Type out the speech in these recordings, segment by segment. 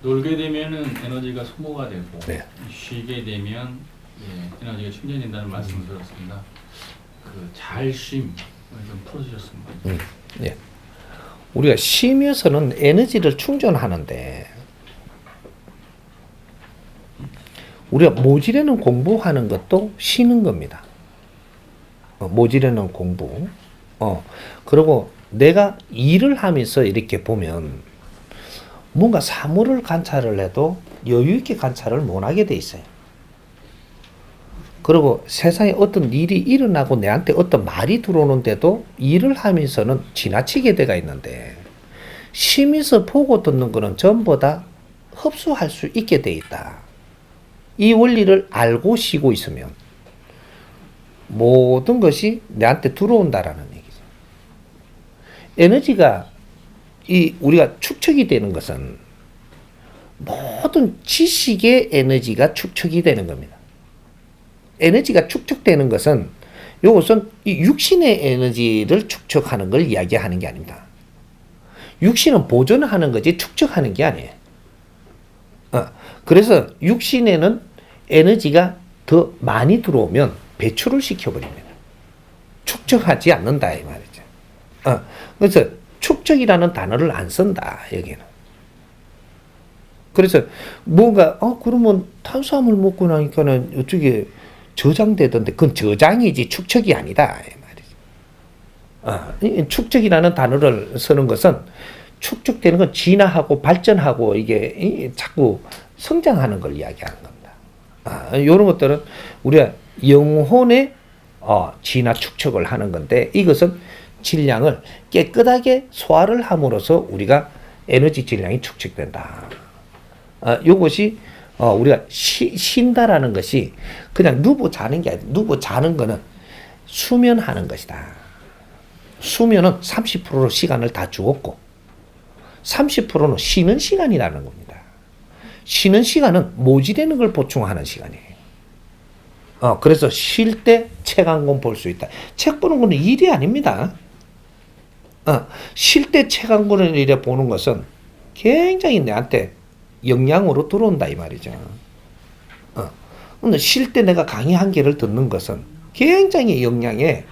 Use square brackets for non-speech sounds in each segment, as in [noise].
놀게 되면은 에너지가 소모가 되고 네. 쉬게 되면 예, 에너지가 충전된다는 말씀을 들었습니다. 그잘 쉼을 좀 풀어주셨습니다. 음, 예. 우리가 쉬면서는 에너지를 충전하는데 우리가 모질에는 공부하는 것도 쉬는 겁니다. 어, 모질에는 공부. 어, 그리고 내가 일을 하면서 이렇게 보면 뭔가 사물을 관찰을 해도 여유 있게 관찰을 못 하게 돼 있어요. 그리고 세상에 어떤 일이 일어나고 내한테 어떤 말이 들어오는데도 일을 하면서는 지나치게 돼가 있는데 쉬면서 보고 듣는 거는 전부 다 흡수할 수 있게 돼 있다. 이 원리를 알고 쉬고 있으면 모든 것이 내한테 들어온다라는 얘기죠. 에너지가 이 우리가 축적이 되는 것은 모든 지식의 에너지가 축적이 되는 겁니다. 에너지가 축적되는 것은 이것은 이 육신의 에너지를 축적하는 걸 이야기하는 게 아닙니다. 육신은 보존하는 거지 축적하는 게 아니에요. 어, 그래서 육신에는 에너지가 더 많이 들어오면 배출을 시켜버립니다. 축적하지 않는다 이 말이죠. 어, 그래서 축적이라는 단어를 안 쓴다 여기는. 그래서 뭔가 어 그러면 탄수화물 먹고 나니까는 이쪽에 저장되던데 그건 저장이지 축적이 아니다. 어, 이 축적이라는 단어를 쓰는 것은 축적되는 건 진화하고 발전하고 이게 이 자꾸 성장하는 걸 이야기하는 겁니다. 아, 이런 것들은 우리가 영혼의 어, 진화 축적을 하는 건데 이것은 질량을 깨끗하게 소화를 함으로써 우리가 에너지 질량이 축적된다. 아, 요것이 어, 우리가 쉬, 쉰다라는 것이 그냥 누워 자는 게 아니라 누워 자는 거는 수면하는 것이다. 수면은 30%로 시간을 다 주었고 30%는 쉬는 시간이라는 겁니다. 쉬는 시간은 모지되는 걸 보충하는 시간이에요. 어, 그래서 쉴 때 책 한 권 볼 수 있다. 책 보는 거는 일이 아닙니다. 한 권을 이래 보는 것은 굉장히 내한테 영향으로 들어온다 이 말이죠. 어. 때 내가 강의 한 개를 듣는 것은 굉장히 영향에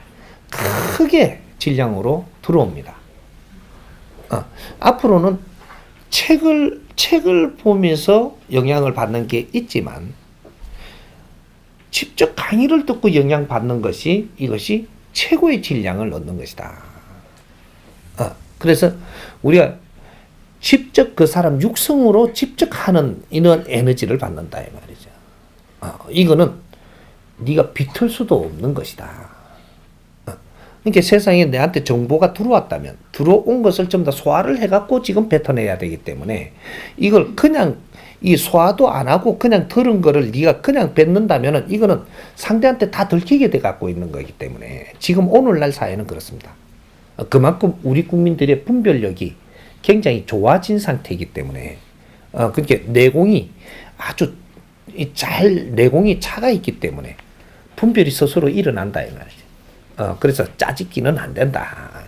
크게 질량으로 들어옵니다. 어. 앞으로는 책을 책을 보면서 영향을 받는 게 있지만 직접 강의를 듣고 영향 받는 것이 이것이 최고의 질량을 얻는 것이다. 어. 그래서 우리가 직접 그 사람 육성으로 직접 하는 이런 에너지를 받는다 이 말이죠. 어, 이거는 네가 비틀 수도 없는 것이다. 어, 그러니까 세상에 내한테 정보가 들어왔다면 들어온 것을 좀 더 소화를 해갖고 지금 뱉어내야 되기 때문에 이걸 그냥 이 소화도 안 하고 그냥 들은 거를 네가 그냥 뱉는다면은 이거는 상대한테 다 들키게 돼 갖고 있는 거기 때문에 지금 오늘날 사회는 그렇습니다. 어, 그만큼 우리 국민들의 분별력이 굉장히 좋아진 상태이기 때문에 어 그렇게 내공이 아주 이잘 내공이 차가 있기 때문에 분별이 스스로 일어난다 이 말이지. 어 그래서 짜집기는 안 된다.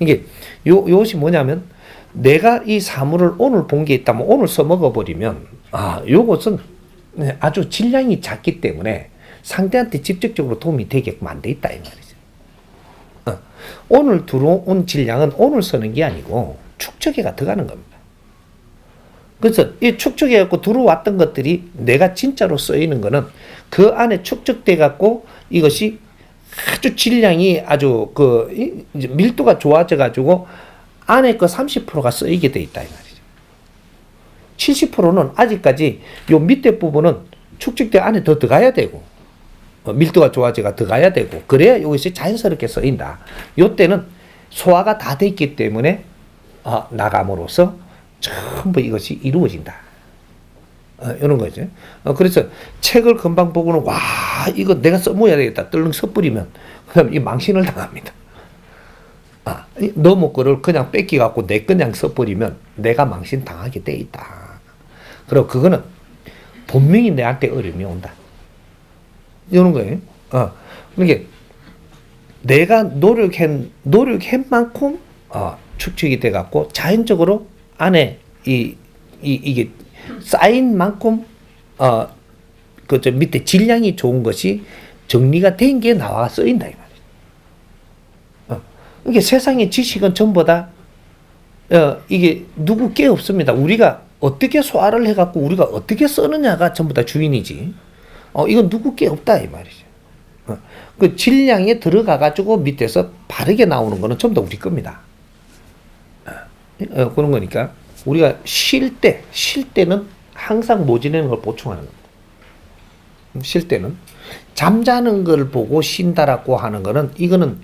이게 요 요것이 뭐냐면 내가 이 사물을 오늘 본 게 있다면 오늘 써먹어 버리면 아 요것은 네, 아주 질량이 작기 때문에 상대한테 직접적으로 도움이 되게끔 안 돼 있다 이 말이죠. 어, 오늘 들어온 질량은 오늘 쓰는 게 아니고 축적해가 들어가는 겁니다. 그래서 이 축적해 갖고 들어왔던 것들이 내가 진짜로 쓰이는 거는 그 안에 축적돼 갖고 이것이 아주 질량이 아주 그 밀도가 좋아져 가지고 안에 그 30%가 쓰이게 돼 있다 이 말이죠. 70%는 아직까지 요 밑에 부분은 축적돼 안에 더 들어가야 되고 어, 밀도가 좋아져가 들어가야 되고 그래야 이것이 자연스럽게 쓰인다. 요 때는 소화가 다돼 있기 때문에 어, 나감으로써 전부 이것이 이루어진다. 어, 이런 거죠. 어, 그래서 책을 금방 보고는 와 이거 내가 써먹어야 되겠다. 떨렁 써버리면 그다음 이 망신을 당합니다. 아, 이 너무 거를 그냥 뺏기 갖고 내 그냥 써버리면 내가 망신 당하게 돼 있다. 그리고 그거는 분명히 내한테 어려움이 온다. 이런 거예요. 어, 그러니까 내가 노력한 노력한 만큼 어, 축적이 돼 갖고 자연적으로 안에 이 이 이게 쌓인 만큼 어 그 저 밑에 질량이 좋은 것이 정리가 된 게 나와 쓰인다 이 말이죠. 어. 이게 세상의 지식은 전부 다 어, 이게 누구 게 없습니다. 우리가 어떻게 소화를 해갖고 우리가 어떻게 쓰느냐가 전부 다 주인이지. 어, 이건 누구 게 없다 이 말이죠. 어, 그 질량에 들어가 가지고 밑에서 바르게 나오는 거는 전부 다 우리 겁니다. 어, 그런 거니까 우리가 쉴 때, 쉴 때는 항상 모지내는 걸 보충하는 겁니다. 쉴 때는 잠자는 걸 보고 쉰다라고 하는 거는 이거는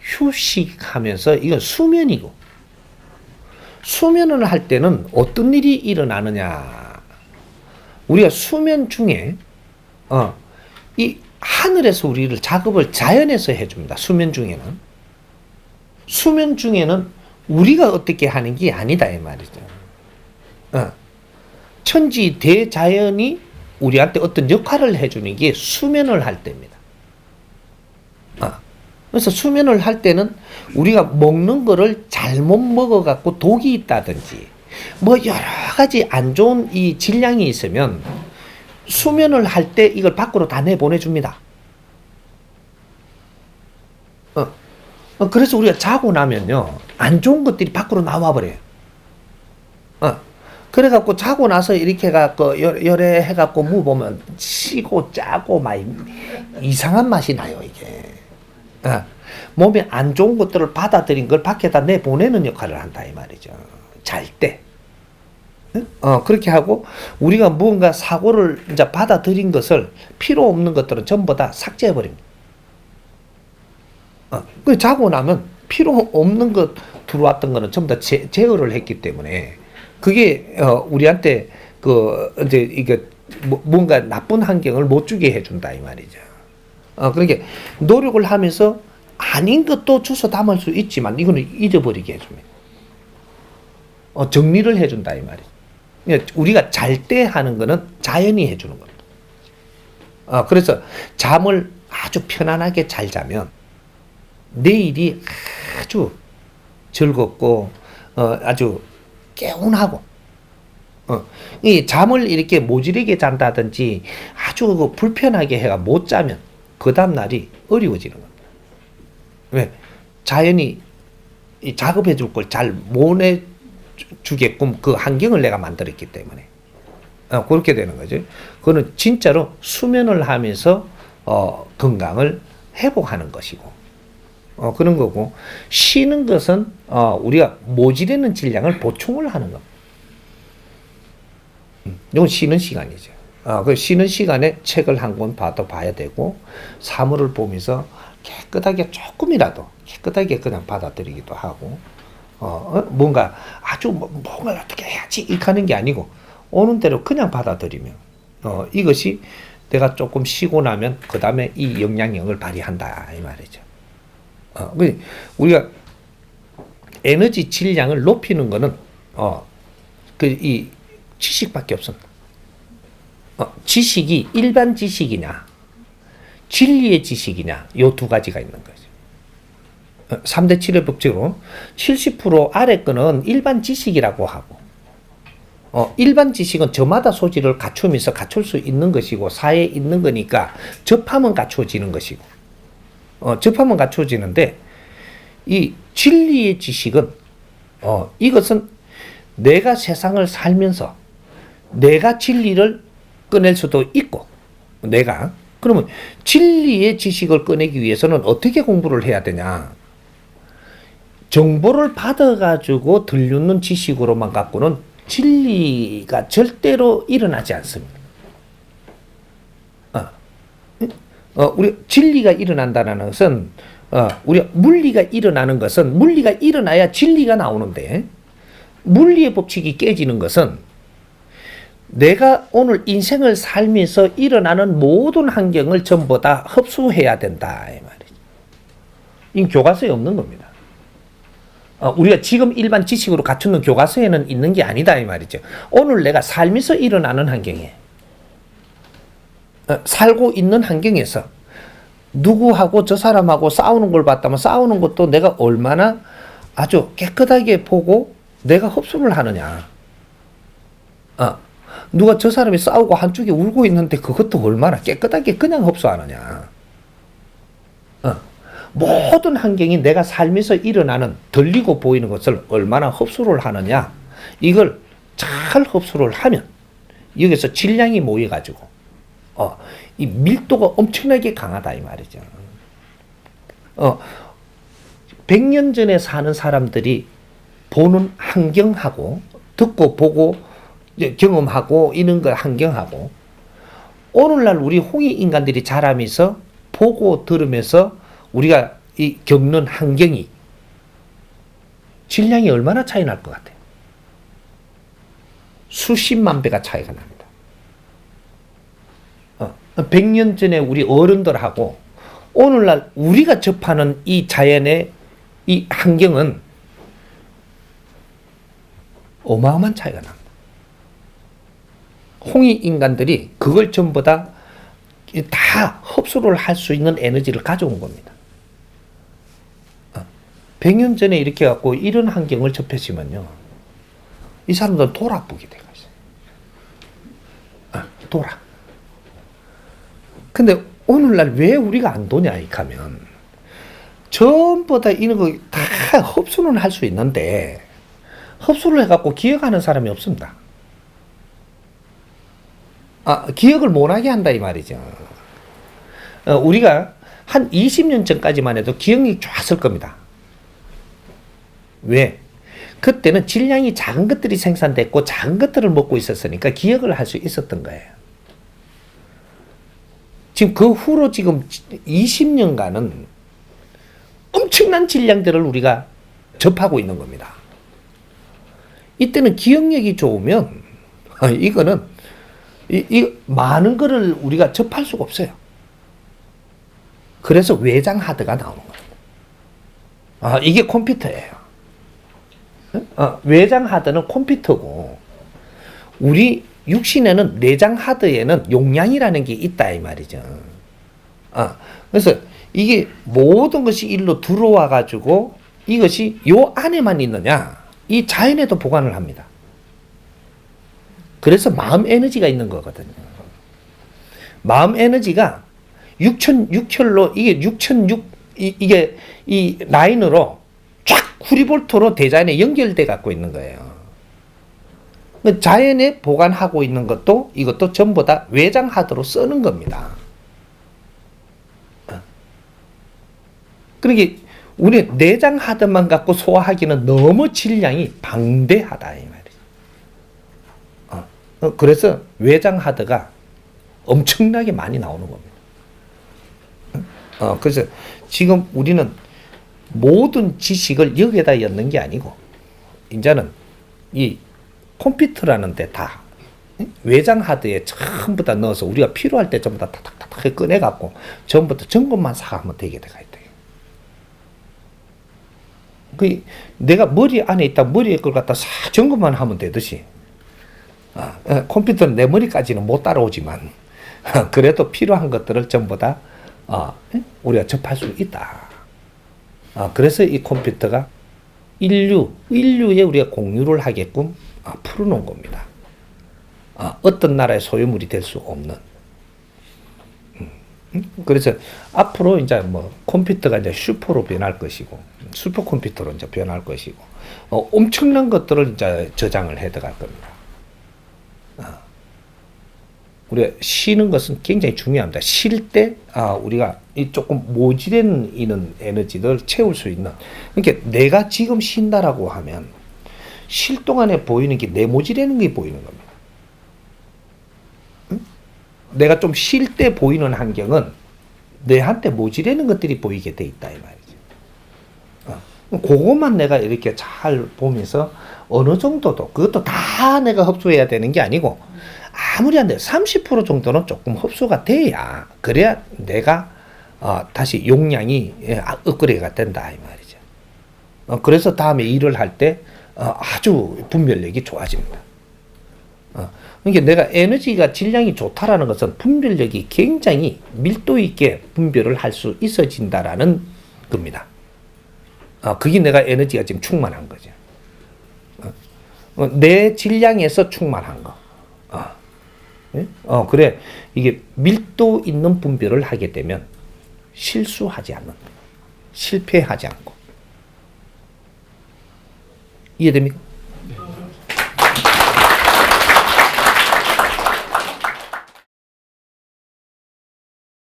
휴식하면서 이건 수면이고 수면을 할 때는 어떤 일이 일어나느냐 우리가 수면 중에 어, 이 하늘에서 우리를 작업을 자연에서 해줍니다. 수면 중에는 수면 중에는 우리가 어떻게 하는 게 아니다 이 말이죠. 어. 천지 대자연이 우리한테 어떤 역할을 해주는 게 수면을 할 때입니다. 아, 그래서 수면을 할 때는 우리가 먹는 거를 잘못 먹어갖고 독이 있다든지 뭐 여러 가지 안 좋은 이 질량이 있으면 수면을 할 때 이걸 밖으로 다 내보내줍니다. 어, 어, 그래서 우리가 자고 나면요 안 좋은 것들이 밖으로 나와버려요. 어, 그래갖고 자고 나서 이렇게 해갖고 열, 열에 해갖고 무 보면 시고 짜고 막 이상한 맛이 나요 이게. 어, 몸에 안 좋은 것들을 받아들인 걸 밖에다 내보내는 역할을 한다 이 말이죠. 잘 때. 응? 어, 그렇게 하고 우리가 무언가 사고를 이제 받아들인 것을 필요 없는 것들은 전부 다 삭제해 버립니다. 어, 그 자고 나면 필요 없는 것 들어왔던 거는 전부 다 제, 제어를 했기 때문에 그게 어, 우리한테 그 이제 이게 뭐, 뭔가 나쁜 환경을 못 주게 해준다 이 말이죠. 어, 그러니까 노력을 하면서 아닌 것도 주워 담을 수 있지만 이거는 잊어버리게 해줍니다. 어, 정리를 해준다 이 말이죠. 그러니까 우리가 잘 때 하는 거는 자연이 해주는 겁니다. 어, 그래서 잠을 아주 편안하게 잘 자면 내일이 아주 즐겁고 어, 아주 개운하고 어, 이 잠을 이렇게 모질게 잔다든지 아주 그 불편하게 해가 못 자면 그 다음 날이 어려워지는 겁니다. 왜? 자연이 이 작업해 줄 걸 잘 못해 주게끔 그 환경을 내가 만들었기 때문에 어, 그렇게 되는 거죠. 그거는 진짜로 수면을 하면서 어, 건강을 회복하는 것이고 어, 그런 거고 쉬는 것은 어, 우리가 모지르는 질량을 보충을 하는 겁니다. 음, 이건 쉬는 시간이죠. 어, 그 쉬는 시간에 책을 한 권 봐도 봐야 되고 사물을 보면서 깨끗하게 조금이라도 깨끗하게 그냥 받아들이기도 하고 어, 어, 뭔가 아주 뭐, 뭔가 어떻게 해야지 이렇게 하는 게 아니고 오는 대로 그냥 받아들이면 어, 이것이 내가 조금 쉬고 나면 그 다음에 이 영향력을 발휘한다 이 말이죠. 어, 그 우리가 에너지 질량을 높이는 거는 어, 그 이 지식밖에 없습니다. 어, 지식이 일반 지식이냐, 진리의 지식이냐, 요 두 가지가 있는 거죠. 어, 3대 7의 법칙으로 70% 아래 거는 일반 지식이라고 하고, 어, 일반 지식은 저마다 소질을 갖추면서 갖출 수 있는 것이고, 사회에 있는 거니까 접하면 갖춰지는 것이고, 어, 접하면 갖춰지는데, 이 진리의 지식은, 어, 이것은 내가 세상을 살면서 내가 진리를 꺼낼 수도 있고, 내가. 그러면 진리의 지식을 꺼내기 위해서는 어떻게 공부를 해야 되냐? 정보를 받아가지고 들려는 지식으로만 갖고는 진리가 절대로 일어나지 않습니다. 어, 어, 우리 진리가 일어난다는 것은 어, 우리 물리가 일어나는 것은 물리가 일어나야 진리가 나오는데 물리의 법칙이 깨지는 것은 내가 오늘 인생을 살면서 일어나는 모든 환경을 전부 다 흡수해야 된다 이 말이죠. 이 교과서에 없는 겁니다. 어, 우리가 지금 일반 지식으로 갖추는 교과서에는 있는 게 아니다 이 말이죠. 오늘 내가 살면서 일어나는 환경에 어, 살고 있는 환경에서 누구하고 저 사람하고 싸우는 걸 봤다면 싸우는 것도 내가 얼마나 아주 깨끗하게 보고 내가 흡수를 하느냐. 어. 누가 저 사람이 싸우고 한쪽에 울고 있는데 그것도 얼마나 깨끗하게 그냥 흡수하느냐. 어. 모든 환경이 내가 살면서 일어나는 들리고 보이는 것을 얼마나 흡수를 하느냐. 이걸 잘 흡수를 하면 여기서 질량이 모여 가지고 어, 이 밀도가 엄청나게 강하다 이 말이죠. 어, 100년 전에 사는 사람들이 보는 환경하고 듣고 보고 경험하고 이런 거 환경하고 오늘날 우리 홍익 인간들이 자라면서 보고 들으면서 우리가 이 겪는 환경이 질량이 얼마나 차이 날 것 같아요. 수십만 배가 차이가 납니다. 어, 100년 전에 우리 어른들하고 오늘날 우리가 접하는 이 자연의 이 환경은 어마어마한 차이가 납니다. 홍익 인간들이 그걸 전부 다, 다 흡수를 할 수 있는 에너지를 가져온 겁니다. 어, 100년 전에 이렇게 갖고 이런 환경을 접했으면요. 이 사람들은 돌아보게 있어요. 아, 돌아. 근데 오늘날 왜 우리가 안 도냐, 이 가면. 전부 다 이런 거 다 흡수는 할 수 있는데, 흡수를 해갖고 기억하는 사람이 없습니다. 아, 기억을 못하게 한다, 이 말이죠. 어, 우리가 한 20년 전까지만 해도 기억력이 좋았을 겁니다. 왜? 그때는 질량이 작은 것들이 생산됐고 작은 것들을 먹고 있었으니까 기억을 할 수 있었던 거예요. 지금 그 후로 지금 20년간은 엄청난 질량들을 우리가 접하고 있는 겁니다. 이때는 기억력이 좋으면 아, [laughs] 이거는 이, 이 많은 거를 우리가 접할 수가 없어요. 그래서 외장 하드가 나오는 거예요. 아, 이게 컴퓨터예요. 어, 외장 하드는 컴퓨터고 우리 육신에는 내장 하드에는 용량이라는 게 있다 이 말이죠. 아, 그래서 이게 모든 것이 일로 들어와 가지고 이것이 요 안에만 있느냐? 이 자연에도 보관을 합니다. 그래서 마음 에너지가 있는 거거든요. 마음 에너지가 6천 6혈로 이게 6천육 이게 이 라인으로 쫙 후리볼트로 대자연에 연결돼 갖고 있는 거예요. 그 자연에 보관하고 있는 것도 이것도 전부 다 외장 하드로 쓰는 겁니다. 그러게 우리 내장 하드만 갖고 소화하기는 너무 질량이 방대하다 이 말이죠. 어, 어, 그래서 외장 하드가 엄청나게 많이 나오는 겁니다. 어, 그래서 지금 우리는 모든 지식을 여기에다 넣는 게 아니고 이제는 이 컴퓨터라는 데 다 외장 하드에 전부 다 넣어서 우리가 필요할 때 전부 다 탁탁탁 꺼내 갖고 전부 다 점검만 사가면 되게 돼가 있다. 그 내가 머리 안에 있다 머리에 걸 갖다 싹 점검만 하면 되듯이 아, 어, 컴퓨터는 내 머리까지는 못 따라오지만 [laughs] 그래도 필요한 것들을 전부 다 어, 우리가 접할 수 있다. 아, 그래서 이 컴퓨터가 인류, 인류에 우리가 공유를 하게끔 아, 풀어놓은 겁니다. 아, 어떤 나라의 소유물이 될 수 없는. 음, 음? 그래서 앞으로 이제 뭐 컴퓨터가 이제 슈퍼로 변할 것이고, 슈퍼 컴퓨터로 이제 변할 것이고, 어, 엄청난 것들을 이제 저장을 해 들어갈 겁니다. 아, 우리가 쉬는 것은 굉장히 중요합니다. 쉴 때, 아, 우리가 이 조금 모질한 이는 에너지를 채울 수 있는. 그러니까 내가 지금 쉰다라고 하면 쉴 동안에 보이는 게 내 모질하는 게 보이는 겁니다. 응? 내가 좀 쉴 때 보이는 환경은 내한테 모질하는 것들이 보이게 돼 있다, 이 말이죠. 어. 그것만 내가 이렇게 잘 보면서 어느 정도도 그것도 다 내가 흡수해야 되는 게 아니고 아무리 안 돼. 30% 정도는 조금 흡수가 돼야 그래야 내가 어, 다시 용량이 예, 아, 업그레이드가 된다 이 말이죠. 어, 그래서 다음에 일을 할때 어, 아주 분별력이 좋아집니다. 어, 그러니까 내가 에너지가 질량이 좋다라는 것은 분별력이 굉장히 밀도 있게 분별을 할 수 있어진다라는 겁니다. 어, 그게 내가 에너지가 지금 충만한 거죠. 어, 어, 내 질량에서 충만한 거. 예? 어 그래 이게 밀도 있는 분별을 하게 되면 실수하지 않는 실패하지 않고 이해됩니까?